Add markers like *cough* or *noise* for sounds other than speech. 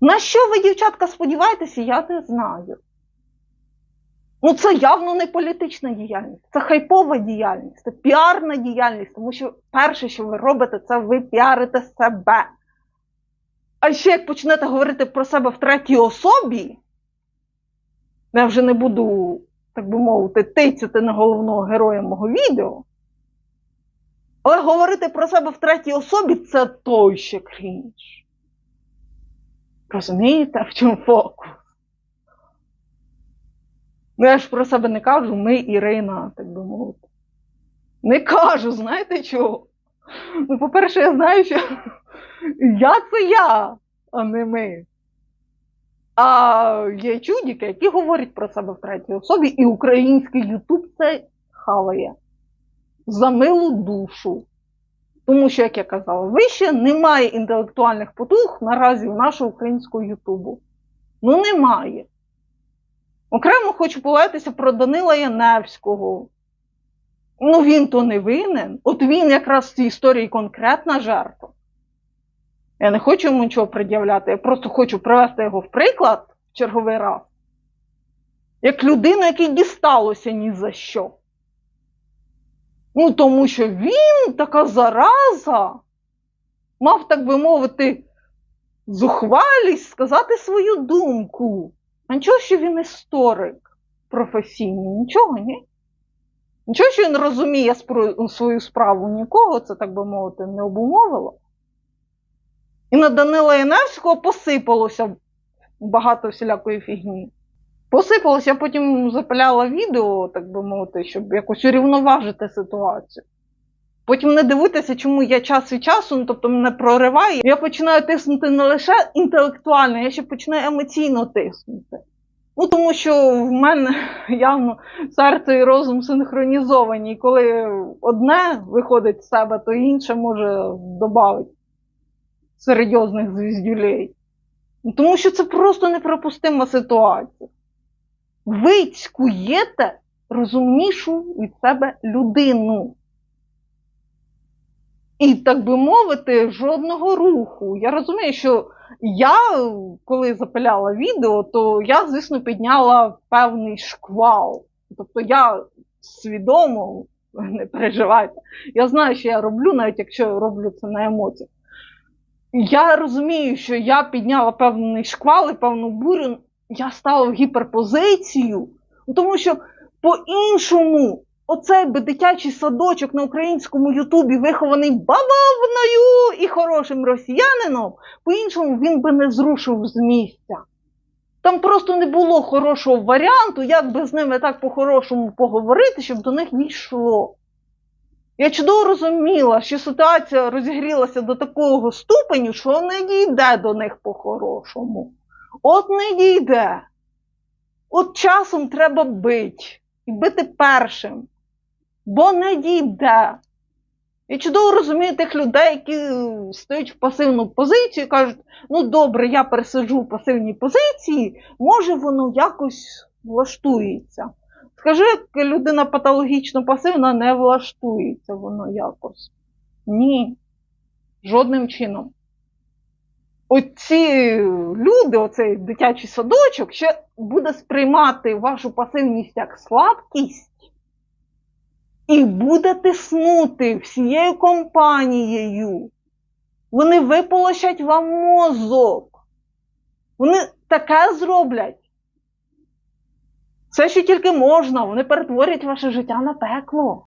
На що ви, дівчатка, сподіваєтеся, я не знаю. Ну, це явно не політична діяльність, це хайпова діяльність, це піарна діяльність, тому що перше, що ви робите, це ви піарите себе. А ще як почнете говорити про себе в третій особі, я вже не буду, так би мовити, тицяти на головного героя мого відео. Але говорити про себе в третій особі це той ще крінж. Розумієте, в чому фокус? Ну, я ж про себе не кажу, ми Ірина, так би мовити. Не кажу, знаєте чого? Ну, по-перше, я знаю, що *laughs* я це я, а не ми. А є чудіки, які говорять про себе в третій особі, і український Ютуб це хаває. За милу душу. Тому що, як я казала, вище немає інтелектуальних потуг наразі у нашого українського Ютубу. Ну, немає. Окремо хочу полаятися про Данила Яневського. Ну, він то не винен. От він якраз в цій історії конкретна жертва. Я не хочу йому нічого пред'являти, я просто хочу привести його в приклад в черговий раз. Як людину, якій дісталося ні за що. Ну, тому що він така зараза, мав, так би мовити, зухвалість сказати свою думку. А нічого, що він історик професійний, нічого, ні? Нічого, що він розуміє свою справу, нікого це, так би мовити, не обумовило. І на Данила Яневського посипалося багато всілякої фігні. Посипалося, я потім запиляла відео, так би мовити, щоб якось урівноважити ситуацію. Потім не дивитися, чому я час від часу, ну, тобто мене прориває. Я починаю тиснути не лише інтелектуально, я ще починаю емоційно тиснути. Ну, тому що в мене *laughs* явно серце і розум синхронізовані, і коли одне виходить з себе, то інше може додати серйозних звіздюлей. Ну, Тому що це просто неприпустима ситуація. Ви цькуєте розумнішу від себе людину. І, так би мовити, жодного руху. Я розумію, що я, коли запиляла відео, то я, звісно, підняла певний шквал. Тобто я свідомо, не переживайте, я знаю, що я роблю, навіть якщо я роблю це на емоціях. Я розумію, що я підняла певний шквал і певну бурю, я стала в гіперпозицію, ну, тому що по-іншому оцей би дитячий садочок на українському Ютубі, вихований бавовною і хорошим росіянином, по-іншому він би не зрушив з місця. Там просто не було хорошого варіанту, як би з ними так по-хорошому поговорити, щоб до них дійшло. Я чудово розуміла, що ситуація розігрілася до такого ступеню, що не дійде до них по-хорошому. От не дійде. От часом треба бити. І бити першим. Бо не дійде. Я чудово розумію тих людей, які стоять в пасивну позицію і кажуть, ну добре, я пересиджу в пасивній позиції, може воно якось влаштується. Скажи, як людина патологічно пасивна, не влаштується воно якось. Ні. Жодним чином. Оці люди, оцей дитячий садочок, ще буде сприймати вашу пасивність як слабкість і буде тиснути всією компанією. Вони виполощать вам мозок. Вони таке зроблять. Все, що тільки можна, вони перетворять ваше життя на пекло.